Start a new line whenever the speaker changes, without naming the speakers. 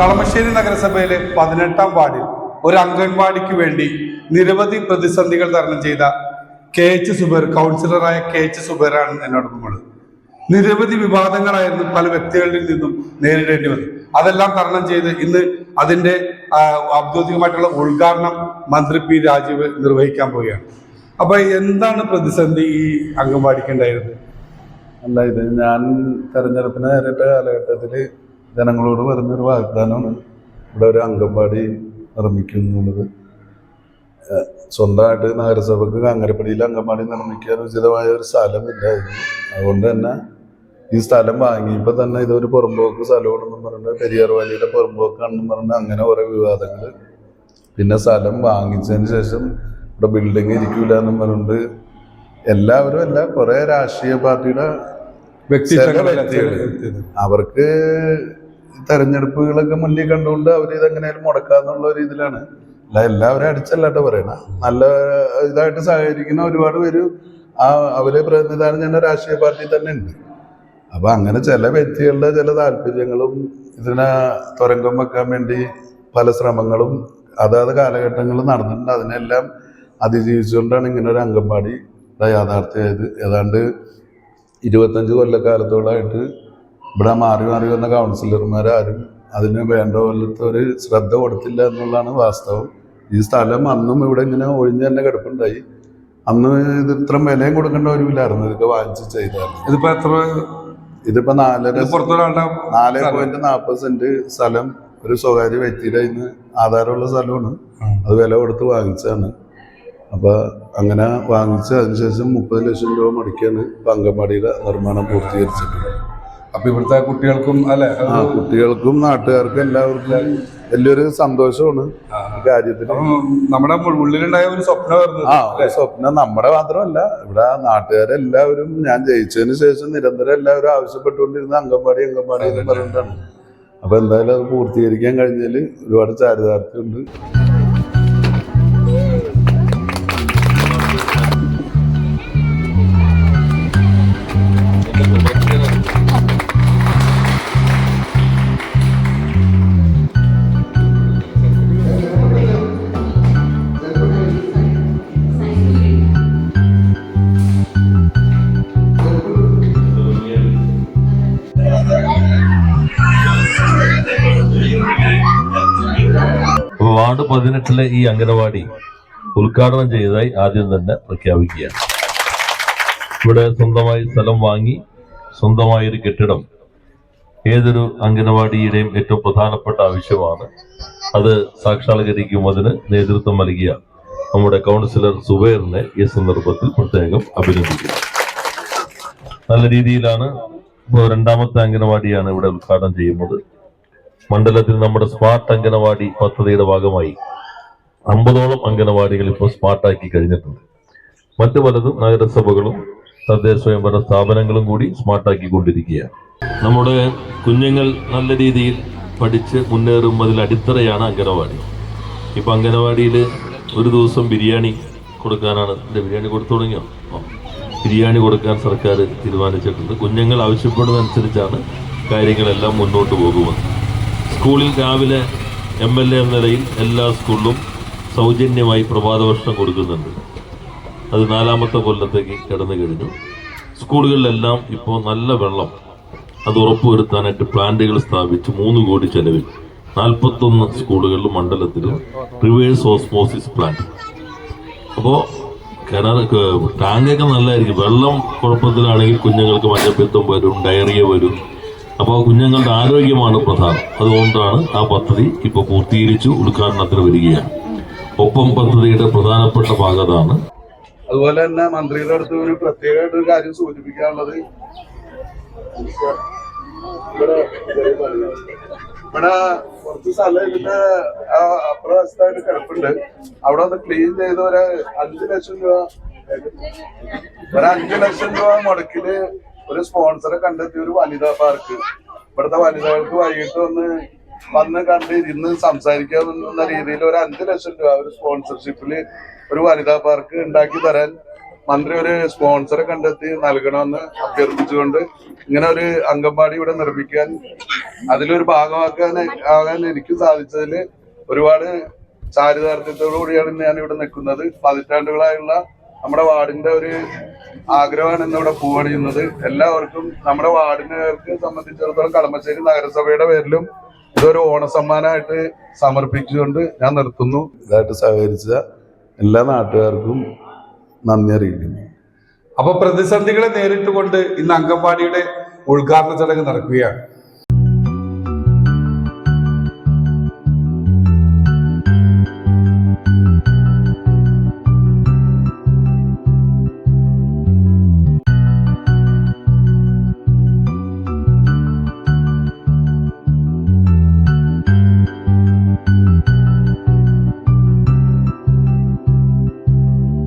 കളമശ്ശേരി നഗരസഭയിലെ പതിനെട്ടാം വാർഡിൽ ഒരു അംഗൻവാടിക്ക് വേണ്ടി നിരവധി പ്രതിസന്ധികൾ തരണം ചെയ്ത കെ എച്ച് സുബേർ കൗൺസിലറായ കെ എച്ച് സുബേറാണ് എന്നോടൊപ്പമുള്ളത് നിരവധി വിവാദങ്ങളായിരുന്നു പല വ്യക്തികളിൽ നിന്നും നേരിടേണ്ടി വന്നത്. അതെല്ലാം തരണം ചെയ്ത് ഇന്ന് അതിന്റെ ഔദ്യോഗികമായിട്ടുള്ള ഉദ്ഘാടനം മന്ത്രി പി രാജീവ് നിർവഹിക്കാൻ പോവുകയാണ്. അപ്പൊ എന്താണ് പ്രതിസന്ധി ഈ അംഗൻവാടിക്ക് ഉണ്ടായിരുന്നത്?
അല്ല ഇത് ഞാൻ തെരഞ്ഞെടുപ്പിന് നേരിട്ട കാലഘട്ടത്തിൽ ജനങ്ങളോട് പറഞ്ഞൊരു വാഗ്ദാനമാണ്. ഇവിടെ ഒരു അംഗൻവാടി നിർമ്മിക്കും എന്നുള്ളത് സ്വന്തമായിട്ട് നഗരസഭക്ക് കാങ്ങരപ്പടിയിൽ അംഗൻവാടി നിർമ്മിക്കാൻ ഉചിതമായ ഒരു സ്ഥലമില്ലായിരുന്നു അതുകൊണ്ട് തന്നെ ഈ സ്ഥലം വാങ്ങിയപ്പോൾ തന്നെ ഇതൊരു പുറമ്പോക്ക് സ്ഥലമാണെന്നും പറഞ്ഞിട്ട് പെരിയാർ വാലിയുടെ പുറമ്പോക്കാണെന്നും പറഞ്ഞിട്ട് അങ്ങനെ കുറേ വിവാദങ്ങൾ പിന്നെ സ്ഥലം വാങ്ങിച്ചതിന് ശേഷം ഇവിടെ ബിൽഡിംഗ് ഇരിക്കൂല എന്നും പറഞ്ഞിട്ട് എല്ലാവരും അല്ല കുറേ രാഷ്ട്രീയ പാർട്ടിയുടെ വ്യക്തികൾ. അവർക്ക് തെരഞ്ഞെടുപ്പുകളൊക്കെ മുന്നിൽ കണ്ടുകൊണ്ട് അവർ ഇതെങ്ങനെയാലും മുടക്കാന്നുള്ള ഒരു ഇതിലാണ്. അല്ല എല്ലാവരും അടിച്ചല്ലാട്ടോ പറയണ. നല്ല ഇതായിട്ട് സഹകരിക്കുന്ന ഒരുപാട് പേര് ആ അവരെ പ്രതിനിധാനം ചെയ്യുന്ന രാഷ്ട്രീയ പാർട്ടി തന്നെ ഉണ്ട്. അപ്പൊ അങ്ങനെ ചില വ്യക്തികളുടെ ചില താല്പര്യങ്ങളും ഇതിനെ തുരങ്കം വെക്കാൻ വേണ്ടി പല ശ്രമങ്ങളും അതാത് കാലഘട്ടങ്ങളിൽ നടന്നിട്ടുണ്ട്. അതിനെല്ലാം അതിജീവിച്ചുകൊണ്ടാണ് ഇങ്ങനെ ഒരു അംഗൻവാടി യാഥാർത്ഥ്യമായത്. ഏതാണ്ട് ഇരുപത്തഞ്ച് കൊല്ലക്കാലത്തോളമായിട്ട് ഇവിടെ മാറി മാറി വന്ന കൗൺസിലർമാരാരും അതിന് വേണ്ട പോലത്തെ ഒരു ശ്രദ്ധ കൊടുത്തില്ല എന്നുള്ളതാണ് വാസ്തവം. ഈ സ്ഥലം അന്നും ഇവിടെ ഇങ്ങനെ ഒഴിഞ്ഞു തന്നെ കിടപ്പുണ്ടായി. അന്ന് ഇത് ഇത്ര വിലയും കൊടുക്കേണ്ട ഒരു ഇല്ലായിരുന്നു ഇതൊക്കെ വാങ്ങിച്ച് ചെയ്തായിരുന്നു.
ഇതിപ്പോ എത്ര?
ഇതിപ്പോ നാലര
പുറത്തൊരാളുടെ
നാല് പോയിന്റ് നാൽപ്പത് സെന്റ് സ്ഥലം ഒരു സ്വകാര്യ വ്യക്തിയുടെ ഇന്ന് ആധാരമുള്ള സ്ഥലമാണ്. അത് വില കൊടുത്ത് വാങ്ങിച്ചതാണ്. അപ്പൊ അങ്ങനെ വാങ്ങിച്ച് അതിനുശേഷം മുപ്പത് ലക്ഷം രൂപ മുടക്കിയാണ് ഇപ്പൊ അംഗൻവാടിയുടെ നിർമ്മാണം പൂർത്തീകരിച്ചിട്ടുള്ളത്
അപ്പൊ ഇവിടുത്തെ കുട്ടികൾക്കും അല്ലെ?
കുട്ടികൾക്കും നാട്ടുകാർക്കും എല്ലാവർക്കും വലിയൊരു സന്തോഷമാണ് കാര്യത്തിന്.
നമ്മുടെ ഉള്ളിലുണ്ടായ ഒരു സ്വപ്നമായിരുന്നു
ആ ഒരു സ്വപ്നം നമ്മുടെ മാത്രമല്ല ഇവിടെ നാട്ടുകാരെല്ലാവരും ഞാൻ ജയിച്ചതിന് ശേഷം നിരന്തരം എല്ലാവരും ആവശ്യപ്പെട്ടുകൊണ്ടിരുന്ന അംഗൻവാടി അംഗൻവാടി എന്ന് പറഞ്ഞിട്ടാണ്. അപ്പൊ എന്തായാലും അത് പൂർത്തീകരിക്കാൻ കഴിഞ്ഞാൽ ഒരുപാട് ചാരിതാർത്ഥ്യമുണ്ട്.
വാർഡ് പതിനെട്ടിലെ ഈ അംഗനവാടി ഉദ്ഘാടനം ചെയ്തതായി ആദ്യം തന്നെ പ്രഖ്യാപിക്കുകയാണ്. ഇവിടെ സ്വന്തമായി സ്ഥലം വാങ്ങി സ്വന്തമായ ഒരു കെട്ടിടം ഏതൊരു അംഗനവാടിയുടെയും ഏറ്റവും പ്രധാനപ്പെട്ട ആവശ്യമാണ്. അത് സാക്ഷാത്കരിക്കുന്നതിന് നേതൃത്വം നൽകിയ നമ്മുടെ കൗൺസിലർ സുബൈറിനെ ഈ സന്ദർഭത്തിൽ പ്രത്യേകം അഭിനന്ദിക്കുന്നു. നല്ല രീതിയിലാണ് രണ്ടാമത്തെ അംഗനവാടിയാണ് ഇവിടെ ഉദ്ഘാടനം ചെയ്യുന്നത്. മണ്ഡലത്തിൽ നമ്മുടെ സ്മാർട്ട് അംഗനവാടി പദ്ധതിയുടെ ഭാഗമായി അമ്പതോളം അംഗനവാടികൾ ഇപ്പോൾ സ്മാർട്ടാക്കി കഴിഞ്ഞിട്ടുണ്ട്. മറ്റു പലതും നഗരസഭകളും തദ്ദേശ സ്വയംഭരണ സ്ഥാപനങ്ങളും കൂടി സ്മാർട്ടാക്കി കൊണ്ടിരിക്കുകയാണ് നമ്മുടെ കുഞ്ഞുങ്ങൾ നല്ല രീതിയിൽ പഠിച്ച് മുന്നേറുന്നതിൽ അടിത്തറയാണ് അംഗനവാടി. ഇപ്പം അംഗനവാടിയിൽ ഒരു ദിവസം ബിരിയാണി കൊടുക്കാനാണ് എന്റെ ബിരിയാണി കൊടുത്തു തുടങ്ങിയോ? ബിരിയാണി കൊടുക്കാൻ സർക്കാർ തീരുമാനിച്ചിട്ടുണ്ട്. കുഞ്ഞുങ്ങൾ ആവശ്യപ്പെടുന്നതനുസരിച്ചാണ് കാര്യങ്ങളെല്ലാം മുന്നോട്ട് പോകുന്നത്. സ്കൂളിൽ രാവിലെ എം എൽ എ എന്ന നിലയിൽ എല്ലാ സ്കൂളിലും സൗജന്യമായി പ്രഭാത ഭക്ഷണം കൊടുക്കുന്നുണ്ട്. അത് നാലാമത്തെ കൊല്ലത്തേക്ക് കിടന്നു കഴിഞ്ഞു. സ്കൂളുകളിലെല്ലാം ഇപ്പോൾ നല്ല വെള്ളം അത് ഉറപ്പുവരുത്താനായിട്ട് പ്ലാന്റുകൾ സ്ഥാപിച്ച് മൂന്ന് കോടി ചെലവിൽ നാൽപ്പത്തൊന്ന് സ്കൂളുകളിലും മണ്ഡലത്തിലും റിവേഴ്സ് ഓസ്മോസിസ് പ്ലാന്റ്. അപ്പോൾ കിണർ ടാങ്കൊക്കെ നല്ലതായിരിക്കും. വെള്ളം കുഴപ്പത്തിലാണെങ്കിൽ കുഞ്ഞുങ്ങൾക്ക് മഞ്ഞപ്പിത്തം വരും ഡയറിയ വരും. അപ്പോൾ കുഞ്ഞുങ്ങളുടെ ആരോഗ്യമാണ് പ്രധാനം. അതുകൊണ്ടാണ് ആ പദ്ധതി ഇപ്പോൾ പൂർത്തീകരിച്ചു ഉദ്ഘാടനത്തിന് വരികയാണ്. ഒപ്പം പദ്ധതിയുടെ പ്രധാനപ്പെട്ട ഭാഗതാണ്.
അതുപോലെ തന്നെ മന്ത്രിയുടെ അടുത്ത് ഒരു പ്രത്യേകമായിട്ട് ഒരു കാര്യം സൂചിപ്പിക്കാനുള്ളത്. ഇവിടെ കുറച്ച് സ്ഥലം ഇതിന്റെ ആ അപ്രവസ്ഥമായിട്ട് കിടപ്പുണ്ട്. അവിടെ ഒന്ന് ക്ലീൻ ചെയ്ത് ഒരു അഞ്ചു ലക്ഷം രൂപ ഒരു അഞ്ചു ലക്ഷം രൂപ മുടക്കിൽ ഒരു സ്പോൺസറെ കണ്ടെത്തി ഒരു വനിതാ പാർക്ക് ഇവിടുത്തെ വനിതകൾക്ക് വൈകിട്ട് വന്ന് വന്ന് കണ്ട് ഇരുന്ന് സംസാരിക്കാമെന്ന രീതിയിൽ ഒരു അഞ്ചു ലക്ഷം രൂപ ഒരു സ്പോൺസർഷിപ്പിൽ ഒരു വനിതാ പാർക്ക് ഉണ്ടാക്കി തരാൻ മന്ത്രി ഒരു സ്പോൺസറെ കണ്ടെത്തി നൽകണമെന്ന് അഭ്യർത്ഥിച്ചുകൊണ്ട് ഇങ്ങനെ ഒരു അംഗൻവാടി ഇവിടെ നിർമ്മിക്കാൻ അതിലൊരു ഭാഗമാക്കാൻ ആകാൻ എനിക്ക് സാധിച്ചതിൽ ഒരുപാട് ചാരിതാർത്ഥ്യത്തോടു കൂടിയാണ് ഞാൻ ഇവിടെ നിൽക്കുന്നത്. പതിറ്റാണ്ടുകളായുള്ള നമ്മുടെ വാർഡിന്റെ ഒരു ആഗ്രഹമാണ് ഇന്നിവിടെ പൂവണിയുന്നത് എല്ലാവർക്കും നമ്മുടെ വാർഡിനുകാർക്ക് സംബന്ധിച്ചിടത്തോളം കളമശ്ശേരി നഗരസഭയുടെ പേരിലും ഇതൊരു ഓണസമ്മാനമായിട്ട് സമർപ്പിച്ചുകൊണ്ട് ഞാൻ നിർത്തുന്നു. ഇതായിട്ട് സഹകരിച്ച എല്ലാ നാട്ടുകാർക്കും നന്ദി അറിയിക്കുന്നു.
അപ്പൊ പ്രതിസന്ധികളെ നേരിട്ടുകൊണ്ട് ഇന്ന് അംഗൻവാടിയുടെ ഉദ്ഘാടന ചടങ്ങ് നടക്കുകയാണ്.